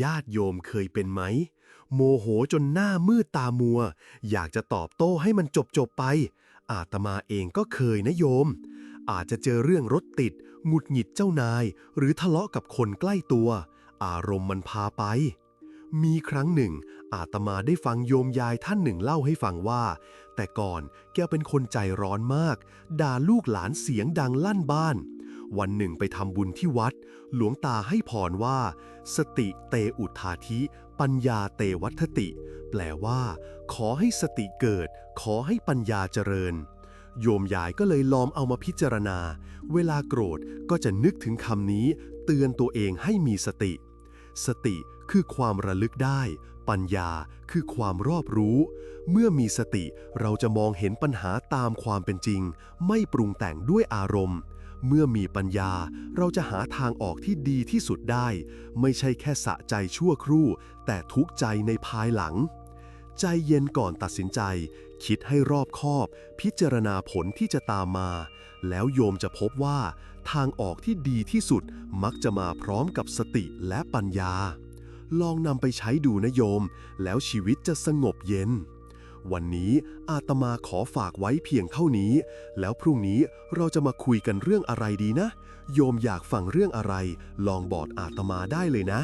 ญาติโยมเคยเป็นไหม โมโหจนหน้ามืดตามัว อยากจะตอบโต้ให้มันจบจบๆไป อาตมาเองก็เคยนะโยม อาจจะเจอเรื่องรถติดหงุดหงิดเจ้านาย หรือทะเลาะกับคนใกล้ตัว อารมณ์มันพาไป มีครั้งหนึ่ง อาตมาได้ฟังโยมยายท่านหนึ่งเล่าให้ฟังว่า แต่ก่อนแกเป็นคนใจร้อนมาก ด่าลูกหลานเสียงดังลั่นบ้าน วันหนึ่งไปทำบุญที่วัด หลวงตาให้พรว่า สติเตอุทาธิ ปัญญาเตวัฏติ แปลว่า ขอให้สติเกิด ขอให้ปัญญาเจริญ โยมยายก็เลยลองเอามาพิจารณา เวลาโกรธก็จะนึกถึงคำนี้ เตือนตัวเองให้มีสติ สติคือความระลึกได้ ปัญญาคือความรอบรู้ เมื่อมีสติเราจะมองเห็นปัญหาตามความเป็นจริง ไม่ปรุงแต่งด้วยอารมณ์ เมื่อมีปัญญาเราจะหาทางออกที่ดีที่สุดได้ ไม่ใช่แค่สะใจชั่วครู่ แต่ทุกใจในภายหลัง ใจเย็นก่อนตัดสินใจ คิดให้รอบคอบ พิจารณาผลที่จะตามมา แล้วโยมจะพบว่า ทางออกที่ดีที่สุดมักจะมาพร้อมกับสติและปัญญา ลองนำไปใช้ดูนะโยม แล้วชีวิตจะสงบเย็น วันนี้อาตมาขอฝากไว้เพียงเท่านี้ แล้วพรุ่งนี้เราจะมาคุยกันเรื่องอะไรดีนะ โยมอยากฟังเรื่องอะไร ลองบอกอาตมาได้เลยนะ